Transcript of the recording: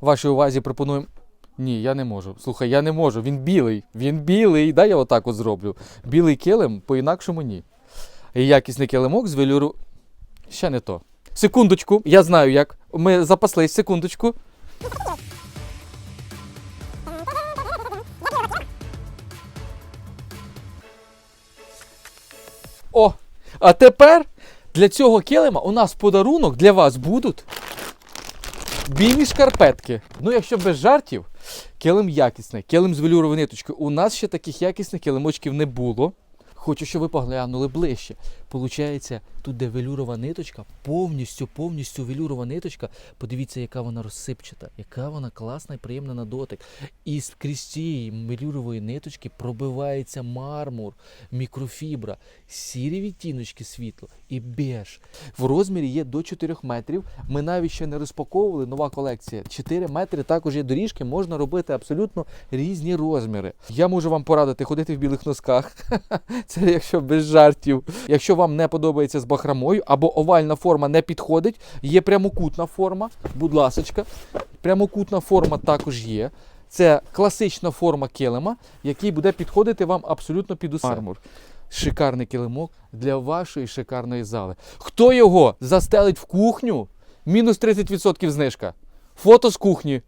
вашій увазі пропонуємо. Ні, я не можу. Слухай, я не можу. Він білий. Він білий. Дай я отак от зроблю. Білий килим, по-інакшому ні. Якісний килимок з велюру. Ще не то. Секундочку, я знаю як. Ми запаслись, секундочку. О! А тепер для цього килима у нас подарунок для вас будуть білі шкарпетки. Ну, якщо без жартів, килим якісний, килим з велюровою ниточкою. У нас ще таких якісних килимочків не було. Хочу, щоб ви поглянули ближче. Получається, тут де велюрова ниточка, повністю, повністю велюрова ниточка. Подивіться, яка вона розсипчата, яка вона класна і приємна на дотик. І скрізь цієї велюрової ниточки пробивається мармур, мікрофібра, сірі відтіночки світло і беж. В розмірі є до 4 метрів. Ми навіть ще не розпаковували нова колекція. 4 метри також є доріжки, можна робити абсолютно різні розміри. Я можу вам порадити ходити в білих носках. Це якщо без жартів. Якщо вам не подобається з бахрамою або овальна форма не підходить, є прямокутна форма. Будь ласочка, прямокутна форма також є. Це класична форма килима, який буде підходити вам абсолютно під усе. Мармур. Шикарний килимок для вашої шикарної зали. Хто його застелить в кухню? Мінус 30% знижка. Фото з кухні.